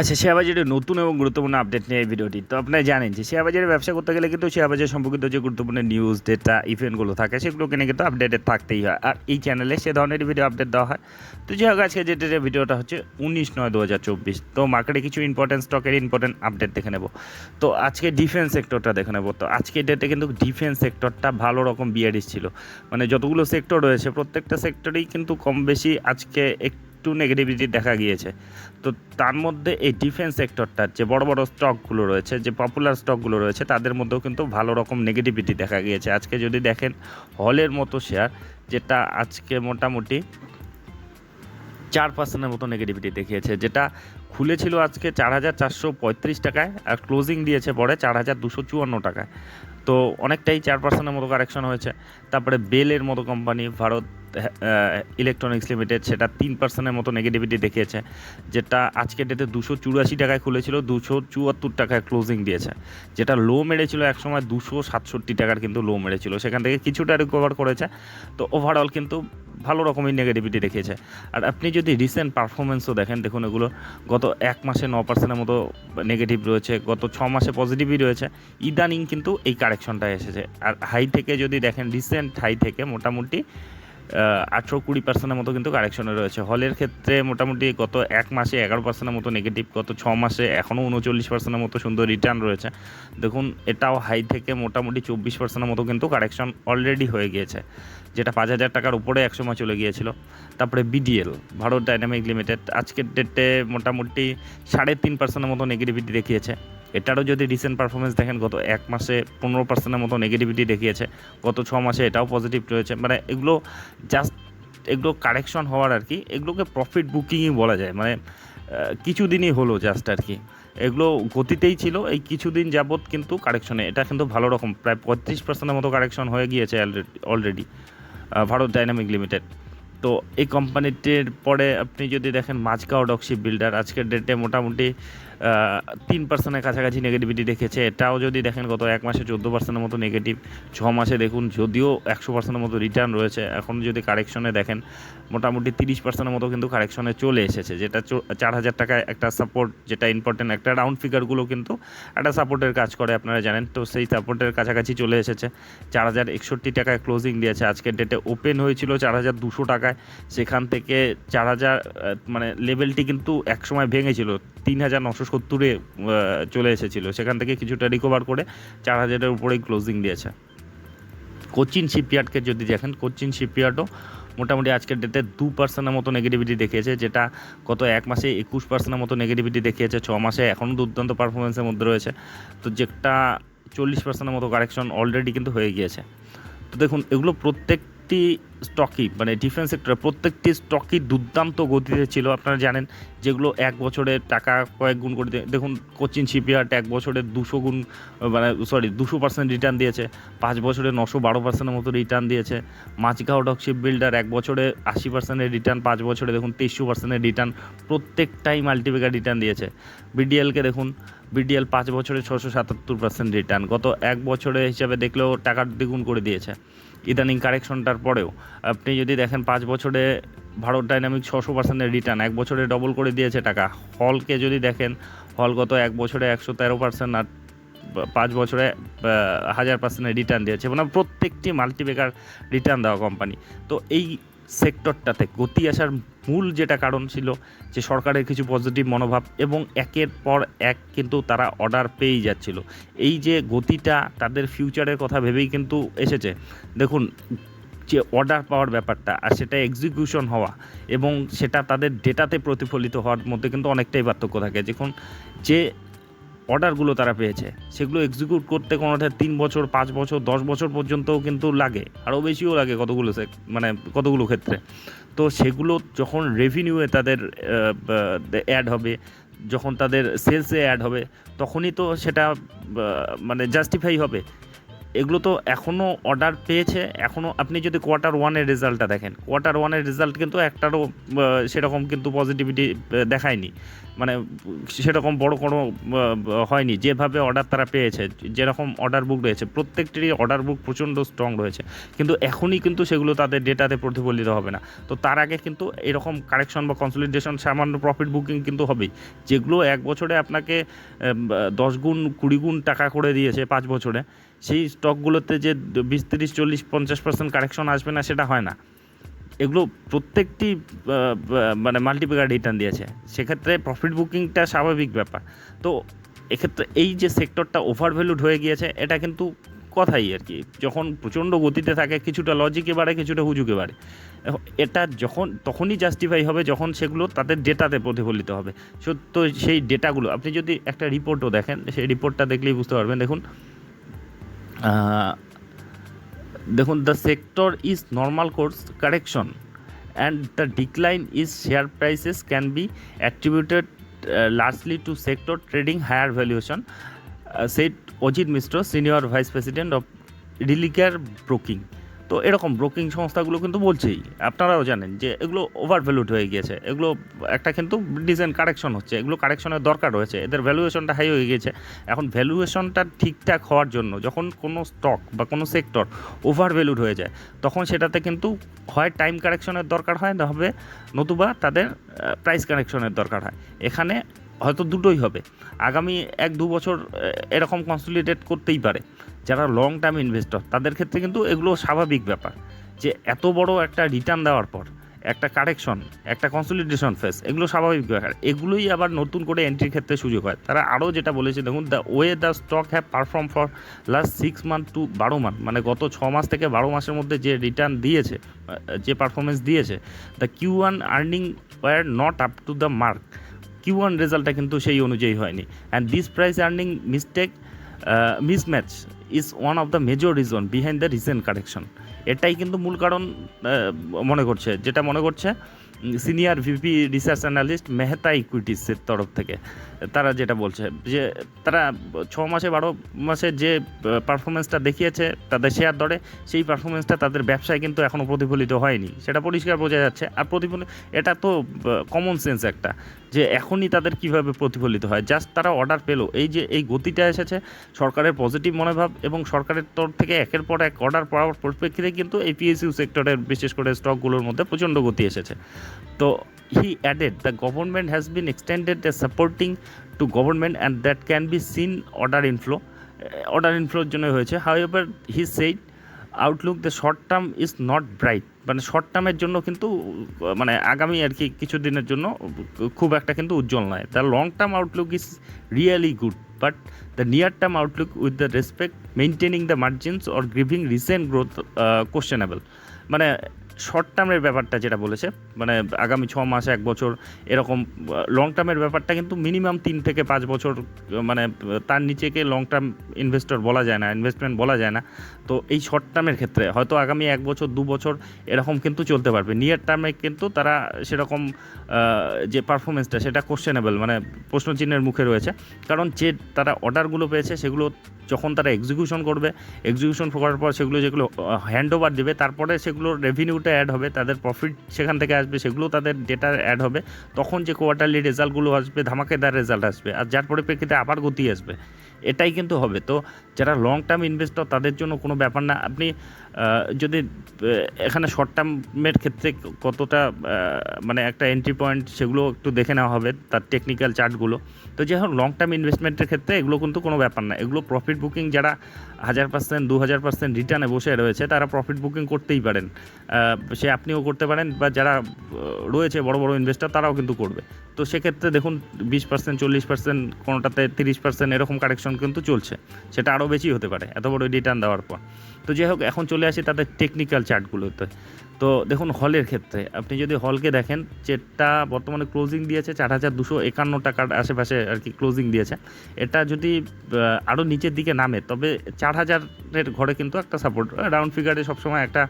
আচ্ছা শেয়ার নতুন এবং গুরুত্বপূর্ণ আপডেট নিয়ে এই ভিডিওটি। তো আপনারা জানেন যে শেয়ার বাজারে ব্যবসা করতে গেলে কিন্তু শেয়ার বাজার সম্পর্কিত যে গুরুত্বপূর্ণ নিউজ ডেটা ইভেন্টগুলো থাকে সেগুলো কিনে কিন্তু আপডেটেড থাকতেই হয়। আর এই চ্যানেলে সে ধরনের ভিডিও আপডেট দেওয়া হয়। তো যাই হোক আজকে যে ভিডিওটা হচ্ছে উনিশ নয় দু হাজার চব্বিশ। তো মার্কেটে কিছু ইম্পর্টেন্ট স্টকের ইম্পর্টেন্ট আপডেট দেখে নেব। তো আজকে ডিফেন্স সেক্টরটা দেখে নেব। তো আজকে ডেটে কিন্তু ডিফেন্স সেক্টরটা ভালো রকম বিয়ারিস ছিল। মানে যতগুলো সেক্টর রয়েছে, প্রত্যেকটা সেক্টরেই কিন্তু কম বেশি আজকে একটু নেগেটিভিটি দেখা গিয়েছে। তো তার মধ্যে এই ডিফেন্স সেক্টরটার যে বড় বড় স্টকগুলো রয়েছে, যে পপুলার স্টকগুলো রয়েছে, তাদের মধ্যেও কিন্তু ভালো রকম নেগেটিভিটি দেখা গিয়েছে। আজকে যদি দেখেন হলের মতো শেয়ার যেটা আজকে মোটামুটি চার পার্সেন্টের মতো নেগেটিভিটি দেখিয়েছে, যেটা খুলেছিল আজকে চার হাজার চারশো পঁয়ত্রিশ টাকায় আর ক্লোজিং দিয়েছে পরে চার হাজার দুশো চুয়ান্ন টাকায়। তো অনেকটাই চার পার্সেন্টের মতো কারেকশন হয়েছে। তারপরে বেলের মতো কোম্পানি, ভারত ইলেকট্রনিক্স লিমিটেড, সেটা তিন পার্সেন্টের মতো নেগেটিভিটি দেখিয়েছে, যেটা আজকের ডেটে দুশো চুরাশি টাকায় খুলেছিল, দুশো চুয়াত্তর টাকায় ক্লোজিং দিয়েছে, যেটা লো মেরেছিল একসময় দুশো সাতষট্টি টাকার কিন্তু লো মেরেছিল। সেখান থেকে কিছুটা রিকভার করেছে। তো ওভারঅল কিন্তু ভালো রকমের নেগেটিভিটি দেখিয়েছে। আর আপনি যদি রিসেন্ট পারফরমেন্সও দেখেন, দেখুন এগুলো গত এক মাসে ন পার্সেন্টের মতো নেগেটিভ রয়েছে, গত ছ মাসে পজিটিভই রয়েছে। ইদানিং কিন্তু এই কারেকশনটা এসেছে। আর হাই থেকে যদি দেখেন রিসেন্ট হাই থেকে মোটামুটি আঠেরো কুড়ি পার্সেন্টের মতো কিন্তু কারেকশনে রয়েছে। হলের ক্ষেত্রে মোটামুটি গত এক মাসে এগারো পার্সেন্টের মতো নেগেটিভ গত ছ মাসে এখনও উনচল্লিশ পার্সেন্টের মতো সুন্দর রিটার্ন রয়েছে। দেখুন, এটাও হাই থেকে মোটামুটি চব্বিশ পার্সেন্টের মতো কিন্তু কারেকশন অলরেডি হয়ে গিয়েছে, যেটা পাঁচ হাজার টাকার উপরে একসময় চলে গিয়েছিল। তারপরে বিডিএল ভারত ডাইনামিক লিমিটেড আজকের ডেটে মোটামুটি সাড়ে তিন পার্সেন্টের মতো নেগেটিভিটি দেখিয়েছে। এটারও যদি রিসেন্ট পারফরমেন্স দেখেন, গত এক মাসে পনেরো পার্সেন্টের মতো নেগেটিভিটি দেখিয়েছে, গত ছ মাসে এটাও পজিটিভ রয়েছে। মানে এগুলো জাস্ট এগুলো কারেকশন হওয়ার আর কি, এগুলোকে প্রফিট বুকিংই বলা যায়। মানে কিছুদিনই হলো জাস্ট আর কি। এগুলো গতিতেই ছিল, এই কিছুদিন যাবৎ কিন্তু কারেকশনে এটা কিন্তু ভালো রকম, প্রায় পঁয়ত্রিশ পার্সেন্টের মতো কারেকশন হয়ে গিয়েছে অলরেডি ভারত ডাইনামিক লিমিটেড তো এই কোম্পানিটির পরে আপনি যদি দেখেন মাঝগাঁও ডকশিপ বিল্ডার আজকের ডেটে মোটামুটি তিন পার্সেন্টের কাছাকাছি নেগেটিভিটি দেখেছে। এটাও যদি দেখেন গত এক মাসে চোদ্দ পার্সেন্টের মতো নেগেটিভ ছ মাসে দেখুন, যদিও একশো পার্সেন্টের মতো রিটার্ন রয়েছে, এখন যদি কারেকশনে দেখেন, মোটামুটি তিরিশ পার্সেন্টের মতো কিন্তু কারেকশনে চলে এসেছে, যেটা চার হাজার টাকায় একটা সাপোর্ট যেটা ইম্পর্টেন্ট একটা রাউন্ড ফিগারগুলো কিন্তু একটা সাপোর্টের কাজ করে, আপনারা জানেন। তো সেই সাপোর্টের কাছাকাছি চলে এসেছে। চার হাজার একষট্টি টাকায় ক্লোজিং দিয়েছে। আজকের ডেটে ওপেন হয়েছিল চার হাজার দুশো টাকায়। সেখান থেকে চার হাজার মানে লেভেলটি কিন্তু একসময় ভেঙেছিল, তিন হাজার নশো সত্তরে চলে এসেছিল। সেখান থেকে কিছুটা রিকভার করে চার হাজারের উপরেই ক্লোজিং দিয়েছে। কোচিন শিপইয়ার্ডকে যদি দেখেন, কোচিন শিপইয়ার্ডও মোটামুটি আজকের ডেটে দু পার্সেন্টের মতো নেগেটিভিটি দেখিয়েছে, যেটা গত এক মাসে একুশ পার্সেন্টের মতো নেগেটিভিটি দেখিয়েছে, ছ মাসে এখনও দুর্দান্ত পারফরমেন্সের মধ্যে রয়েছে। তো যেটা চল্লিশ পার্সেন্টের মতো কারেকশন অলরেডি কিন্তু হয়ে গিয়েছে। তো দেখুন, এগুলো প্রত্যেকটি স্টকই মানে ডিফেন্স সেক্টরে প্রত্যেকটি স্টকই দুর্দান্ত গতিতে ছিল, আপনারা জানেন, যেগুলো এক বছরে টাকা কয়েক গুণ করে দেখুন, কোচিন শিপইয়ার্ড এক বছরে দুশো গুণ মানে সরি দুশো পার্সেন্ট রিটার্ন দিয়েছে, পাঁচ বছরে নশো বারো পার্সেন্টের মতো রিটার্ন দিয়েছে মাঝগাঁও ডক শিপ বিল্ডার এক বছরে আশি পার্সেন্টের রিটার্ন পাঁচ বছরে দেখুন তেইশশো পার্সেন্টের রিটার্ন প্রত্যেকটাই মাল্টিপেকার রিটার্ন দিয়েছে। বিডিএলকে দেখুন বিডিএল পাঁচ বছরে ছশো সাতাত্তর পার্সেন্ট রিটার্ন গত এক বছরে হিসাবে দেখলেও টাকার দ্বিগুণ করে দিয়েছে। ইদানিং কারেকশনটার পরেও। আপনি যদি দেখেন পাঁচ বছরে ভারত ডাইনামিক ছশো পার্সেন্টের রিটার্ন, এক বছরে ডবল করে দিয়েছে টাকা। হলকে যদি দেখেন, হল গত এক বছরে একশো তেরো পার্সেন্ট আর পাঁচ বছরে হাজার পার্সেন্টের রিটার্ন দিয়েছে। মানে প্রত্যেকটি মাল্টিপেকার রিটার্ন দেওয়া কোম্পানি তো এই সেক্টরটাতে গতি আসার মূল যেটা কারণ ছিল যে সরকারের কিছু পজিটিভ মনোভাব এবং একের পর এক কিন্তু তারা অর্ডার পেয়েই যাচ্ছিল। এই যে গতিটা তাদের ফিউচারের কথা ভেবেই কিন্তু এসেছে। দেখুন, যে অর্ডার পাওয়ার ব্যাপারটা আর সেটা এক্সিকিউশন হওয়া এবং সেটা তাদের ডেটাতে প্রতিফলিত হওয়ার মধ্যে কিন্তু অনেকটাই পার্থক্য থাকে। যখন যে অর্ডারগুলো তারা পেয়েছে। সেগুলো এক্সিকিউট করতে কোনোটা তিন বছর, পাঁচ বছর, দশ বছর পর্যন্তও কিন্তু লাগে। আরও বেশিও লাগে কতগুলো মানে কতগুলো ক্ষেত্রে। তো সেগুলো যখন রেভিনিউয়ে তাদের অ্যাড হবে, যখন তাদের সেলসে অ্যাড হবে, তখনই তো সেটা মানে জাস্টিফাই হবে। এগুলো তো এখনও অর্ডার পেয়েছে। এখনও আপনি যদি কোয়ার্টার ওয়ানের রেজাল্টটা দেখেন কোয়ার্টার ওয়ানের রেজাল্ট কিন্তু একটারও সেরকম কিন্তু পজিটিভিটি দেখায়নি। মানে সেরকম বড় কোনো হয়নি। যেভাবে অর্ডার তারা পেয়েছে, যেরকম অর্ডার বুক রয়েছে, প্রত্যেকটিরই অর্ডার বুক প্রচণ্ড স্ট্রং রয়েছে। কিন্তু এখনই কিন্তু সেগুলো তাদের ডেটাতে প্রতিফলিত হবে না। তো তার আগে কিন্তু এরকম কারেকশন বা কনসলিডেশন সামান্য প্রফিট বুকিং কিন্তু হবেই। যেগুলো এক বছরে আপনাকে দশ গুণ, কুড়ি গুণ টাকা করে দিয়েছে পাঁচ বছরে, সেই স্টকগুলোতে যে বিশ, তিরিশ, চল্লিশ, পঞ্চাশ পার্সেন্ট কারেকশন আসবে না, সেটা হয় না। এগুলো প্রত্যেকটি মানে মাল্টিপ্যাকার রিটার্ন দিয়েছে। সেক্ষেত্রে প্রফিট বুকিংটা স্বাভাবিক ব্যাপার। তো এক্ষেত্রে এই যে সেক্টরটা ওভার ভ্যালুড হয়ে গিয়েছে, এটা কিন্তু কথাই আর কি। যখন প্রচণ্ড গতিতে থাকে, কিছুটা লজিকে বাড়ে কিছুটা হুজুকে বাড়ে। এটা যখন, তখনই জাস্টিফাই হবে যখন সেগুলো তাদের ডেটাতে প্রতিফলিত হবে। সো- তো সেই ডেটাগুলো আপনি যদি একটা রিপোর্টও দেখেন, সেই রিপোর্টটা দেখলেই বুঝতে পারবেন। দেখুন দেখুন the sector is normal course correction and the decline is share prices can be attributed largely to sector trading higher valuation সেই Ajit Mishra senior vice president of Religare broking তো এরকম ব্রোকিং সংস্থাগুলো কিন্তু বলছেই। আপনারাও জানেন যে এগুলো ওভার ভ্যালুড হয়ে গিয়েছে। এগুলো একটা কিন্তু ডিজাইন কারেকশন হচ্ছে। এগুলো কারেকশনের দরকার রয়েছে। এদের ভ্যালুয়েশনটা হাই হয়ে গিয়েছে। এখন ভ্যালুয়েশনটা ঠিকঠাক হওয়ার জন্য যখন কোনো স্টক বা কোনো সেক্টর ওভার ভ্যালুড হয়ে যায়, তখন সেটাতে কিন্তু হয় টাইম কারেকশনের দরকার হয়, না হবে নতুবা তাদের প্রাইস কারেকশনের দরকার হয়। এখানে হয়তো দুটোই হবে। আগামী এক দু বছর এরকম কনসলিডেট করতেই পারে। যারা লং টার্ম ইনভেস্টর তাদের ক্ষেত্রে কিন্তু এগুলো স্বাভাবিক ব্যাপার যে এত বড় একটা রিটার্ন দেওয়ার পর, একটা কারেকশন একটা কনসলিডেশন ফেস এগুলো স্বাভাবিক ব্যাপার। এগুলোই আবার নতুন করে এন্ট্রির ক্ষেত্রে সুযোগ হয়। তারা আরও যেটা বলেছে, দেখুন the way the stock have perform for last six month to বারো মান্থ মানে গত ছ মাস থেকে বারো মাসের মধ্যে যে রিটার্ন দিয়েছে যে পারফরমেন্স দিয়েছে the Q one earning were not up to the mark Q one রেজাল্টটা কিন্তু সেই অনুযায়ী হয়নি। And this price earning mistake mismatch is one of the major reason behind the recent correction এটাই কিন্তু মূল কারণ মনে করছে, যেটা মনে করছে senior VP research analyst Mehta ইকুইটিসের তরফ থেকে। তারা যেটা বলছে, যে তারা ছ মাসে, বারো মাসে যে পারফরমেন্সটা দেখিয়েছে, তাদের শেয়ার দরে, সেই পারফরমেন্সটা তাদের ব্যবসায় কিন্তু এখনও প্রতিফলিত হয়নি। সেটা পরিষ্কার বোঝা যাচ্ছে। আর প্রতিফলিত এটা তো কমন সেন্স একটা। যে এখনই তাদের কীভাবে প্রতিফলিত হয়। জাস্ট তারা অর্ডার পেল। এই যে এই গতিটা এসেছে, সরকারের পজিটিভ মনোভাব এবং সরকারের তরফ থেকে একের পর এক অর্ডার পাওয়ার পরিপ্রেক্ষিতে কিন্তু এই পিএসইউ সেক্টরের বিশেষ করে স্টকগুলোর মধ্যে প্রচণ্ড গতি এসেছে। তো he added the government has been extended the supporting to government and that can be seen order inflow order ইনফ্লোর জন্য হয়েছে। However he said outlook the short term is not bright মানে শর্ট টার্মের জন্য কিন্তু মানে আগামী আর কি কিছু দিনের জন্য খুব একটা কিন্তু উজ্জ্বল নয়। The long term outlook is really good but the near term outlook with the respect maintaining the margins or grieving recent growth questionable মানে শর্ট টার্মের ব্যাপারটা যেটা বলেছে মানে আগামী ছ মাস, এক বছর, এরকম লং টার্মের ব্যাপারটা কিন্তু মিনিমাম তিন থেকে পাঁচ বছর মানে তার নিচেকে লং টার্ম ইনভেস্টর বলা যায় না ইনভেস্টমেন্ট বলা যায় না। তো এই শর্ট টার্মের ক্ষেত্রে, হয়তো আগামী এক বছর, দু বছর এরকম কিন্তু চলতে পারবে। নিয়ার টার্মে কিন্তু তারা সেরকম যে পারফরমেন্সটা সেটা কোশ্চেনেবল মানে প্রশ্নচিহ্নের মুখে রয়েছে। কারণ যে তারা অর্ডারগুলো পেয়েছে, সেগুলো যখন তারা এক্সিকিউশন করবে এক্সিকিউশন করার পর সেগুলো যেগুলো হ্যান্ড ওভার দেবে, তারপরে সেগুলোর রেভিনিউটা অ্যাড হবে, তাদের প্রফিট সেখান থেকে আসবে, সেগুলো তাদের ডেটা অ্যাড হবে, তখন যে কোয়ার্টারলি রেজাল্টগুলো আসবে, ধামাকেদার রেজাল্ট আসবে, আর যার পরিপ্রেক্ষিতে আবার গতি আসবে। এটাই কিন্তু হবে। তো যারা লং টার্ম ইনভেস্টর তাদের জন্য কোনো ব্যাপার না। আপনি যদি এখানে শর্ট টার্মের ক্ষেত্রে কতটা মানে একটা এন্ট্রি পয়েন্ট সেগুলো একটু দেখে নেওয়া হবে, তার টেকনিক্যাল চার্টগুলো তো যাই হোক লং টার্ম ইনভেস্টমেন্টের ক্ষেত্রে এগুলো কিন্তু কোনো ব্যাপার না। এগুলো প্রফিট বুকিং যারা হাজার পার্সেন্ট দু হাজার পার্সেন্ট রিটার্নে বসে রয়েছে, তারা প্রফিট বুকিং করতেই পারেন। সে আপনিও করতে পারেন বা যারা রয়েছে বড় বড় ইনভেস্টর তারাও কিন্তু করবে। তো সেক্ষেত্রে দেখুন, বিশ পার্সেন্ট চল্লিশ পার্সেন্ট কোনোটাতে তিরিশ পার্সেন্ট এরকম কারেকশন কিন্তু চলছে। সেটা আরও বেশি হতে পারে, এত বড় রিটার্ন দেওয়ার পর। তো যাই হোক, এখন চলে আসি তাদের টেকনিক্যাল চার্টগুলোতে তো দেখুন, হলের ক্ষেত্রে। আপনি যদি হলকে দেখেন যেটা বর্তমানে ক্লোজিং দিয়েছে চার হাজার দুশো একান্ন টাকার আশেপাশে আর কি ক্লোজিং দিয়েছে। এটা যদি আরও নিচের দিকে নামে, তবে চার হাজারের ঘরে কিন্তু একটা সাপোর্ট রাউন্ড ফিগারে সবসময় একটা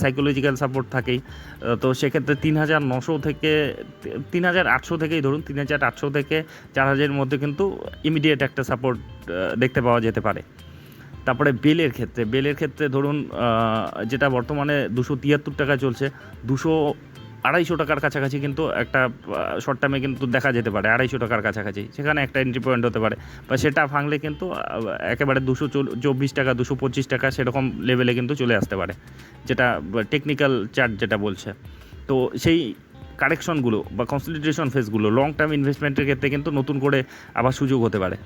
সাইকোলজিক্যাল সাপোর্ট থাকেই। তো সেক্ষেত্রে তিন হাজার নশো থেকে, তিন হাজার আটশো থেকেই ধরুন, তিন হাজার আটশো থেকে চার হাজারের মধ্যে কিন্তু ইমিডিয়েট একটা সাপোর্ট দেখতে পাওয়া যেতে পারে। তারপরে বেলের ক্ষেত্রে বেলের ক্ষেত্রে ধরুন যেটা বর্তমানে দুশো তিয়াত্তর টাকা চলছে, দুশো আড়াইশো টাকার কাছাকাছি কিন্তু একটা শর্ট টার্মে কিন্তু দেখা যেতে পারে, আড়াইশো টাকার কাছাকাছি, সেখানে একটা এন্ট্রি পয়েন্ট হতে পারে। বা সেটা ভাঙলে কিন্তু একেবারে দুশো চব্বিশ টাকা, দুশো পঁচিশ টাকা সেরকম লেভেলে কিন্তু চলে আসতে পারে, যেটা টেকনিক্যাল চার্ট যেটা বলছে। তো সেই কারেকশনগুলো বা কনসলিডেশন ফেসগুলো লং টার্ম ইনভেস্টমেন্টের ক্ষেত্রে কিন্তু নতুন করে আবার সুযোগ হতে পারে।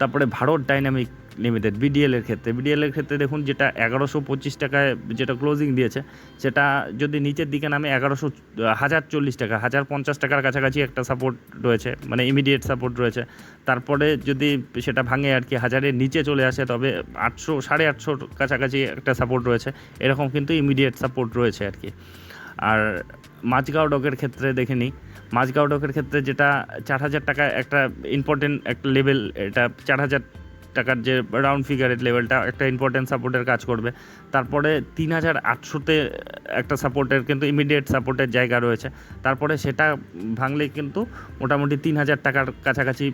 তারপরে ভারত ডাইনামিক লিমিটেড বিডিএল এর ক্ষেত্রে। বিডিএল এর ক্ষেত্রে দেখুন যেটা এগারোশো পঁচিশ টাকায় যেটা ক্লোজিং দিয়েছে, সেটা যদি নিচের দিকে নামে এগারোশো, হাজার চল্লিশ টাকা, হাজার পঞ্চাশ টাকার কাছাকাছি একটা সাপোর্ট রয়েছে মানে ইমিডিয়েট সাপোর্ট রয়েছে। তারপরে যদি সেটা ভাঙে আর কি, হাজারের নিচে চলে আসে, তবে আটশো, সাড়ে আটশোর কাছাকাছি একটা সাপোর্ট রয়েছে। এরকম কিন্তু ইমিডিয়েট সাপোর্ট রয়েছে আর কি। আর মাঝগাঁও ডকের ক্ষেত্রে দেখে নিই। মাঝগাঁও ডকের ক্ষেত্রে যেটা চার হাজার টাকা একটা ইম্পর্টেন্ট একটা লেভেল এটা চার হাজার টাকার যে রাউন্ড ফিগারের লেভেলটা একটা ইম্পর্টেন্ট সাপোর্টের কাজ করবে। তারপরে তিন হাজার আটশোতে একটা সাপোর্টের কিন্তু ইমিডিয়েট সাপোর্টের জায়গা রয়েছে। তারপরে সেটা ভাঙলে কিন্তু মোটামুটি তিন হাজার টাকার কাছাকাছি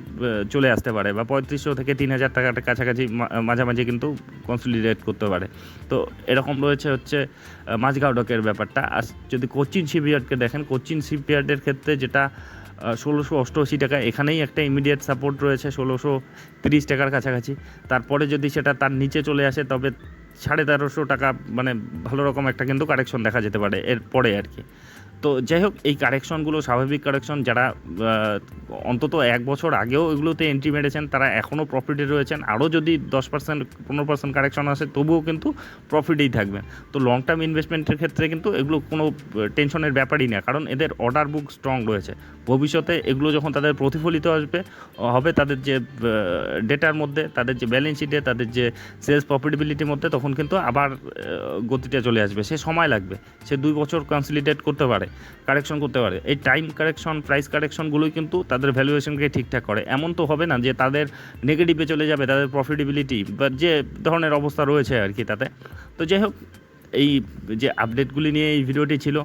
চলে আসতে পারে বা পঁয়ত্রিশশো থেকে তিন হাজার টাকার কাছাকাছি মাঝামাঝি কিন্তু কনসলিডেট করতে পারে। তো এরকম রয়েছে হচ্ছে মাঝগাঁও ডকের ব্যাপারটা। আর যদি কোচিন শিপইয়ার্ডকে দেখেন, কোচিন শিপইয়ার্ডের ক্ষেত্রে যেটা ষোলোশো অষ্টআশি টাকা। এখানেই একটা ইমিডিয়েট সাপোর্ট রয়েছে, ষোলোশো তিরিশ টাকার কাছাকাছি। তারপরে যদি সেটা তার নিচে চলে আসে, তবে সাড়ে তেরোশো টাকা মানে ভালো রকম একটা কিন্তু কারেকশন দেখা যেতে পারে, এরপরে আর কি। তো যাই হোক, এই কারেকশনগুলো স্বাভাবিক কারেকশন যারা অন্তত এক বছর আগেও এগুলোতে এন্ট্রি মেরেছেন, তারা এখনও প্রফিটে রয়েছেন। আরও যদি দশ পার্সেন্ট পনেরো পার্সেন্ট কারেকশন আসে, তবুও কিন্তু প্রফিটেই থাকবেন। তো লং টার্ম ইনভেস্টমেন্টের ক্ষেত্রে কিন্তু এগুলো কোনো টেনশনের ব্যাপারই না। কারণ এদের অর্ডার বুক স্ট্রং রয়েছে। ভবিষ্যতে এগুলো যখন তাদের প্রতিফলিত আসবে হবে তাদের যে ডেটার মধ্যে, তাদের যে ব্যালেন্স শিটে তাদের যে সেলস প্রফিটেবিলিটির মধ্যে, তখন কিন্তু আবার গতিটা চলে আসবে। সে সময় লাগবে। সে দুই বছর কনসলিডেট করতে পারে। কারেকশন করতে পারে। এই টাইম কারেকশন প্রাইস কারেকশনগুলোই কিন্তু তাদের ভ্যালুয়েশনকে ঠিকঠাক করে। এমন তো হবে না যে তাদের নেগেটিভে চলে যাবে, তাদের প্রফিটেবিলিটি বা যে ধরনের অবস্থা রয়েছে আর কি তাতে। তো যাই হোক, এই যে আপডেটগুলি নিয়ে এই ভিডিওটি ছিল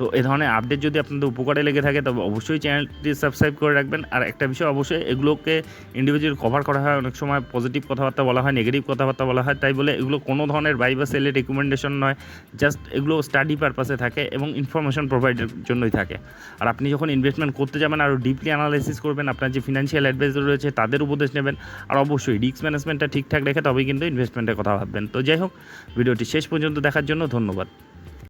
তো এই ধরনের আপডেট যদি আপনাদের উপকারে লেগে থাকে, তবে অবশ্যই চ্যানেলটি সাবস্ক্রাইব করে রাখবেন। আর একটা বিষয় অবশ্যই, এগুলোকে ইন্ডিভিজুয়াল কভার করা হয়। অনেক সময় পজিটিভ কথাবার্তা বলা হয় নেগেটিভ কথাবার্তা বলা হয়। তাই বলে এগুলো কোনো ধরনের বাই বা সেলের রেকমেন্ডেশন নয়। জাস্ট এগুলো স্টাডি পারপাসে থাকে এবং ইনফরমেশন প্রোভাইডের জন্যই থাকে। আর আপনি যখন ইনভেস্টমেন্ট করতে যাবেন আরও ডিপলি অ্যানালাইসিস করবেন, আপনার যে ফিনান্সিয়াল অ্যাডভাইজার রয়েছে, তাদের উপদেশ নেবেন। আর অবশ্যই রিস্ক ম্যানেজমেন্টটা ঠিকঠাক রেখে তবেই কিন্তু ইনভেস্টমেন্টের কথা ভাববেন। তো যাই হোক, ভিডিওটি শেষ পর্যন্ত দেখার জন্য ধন্যবাদ।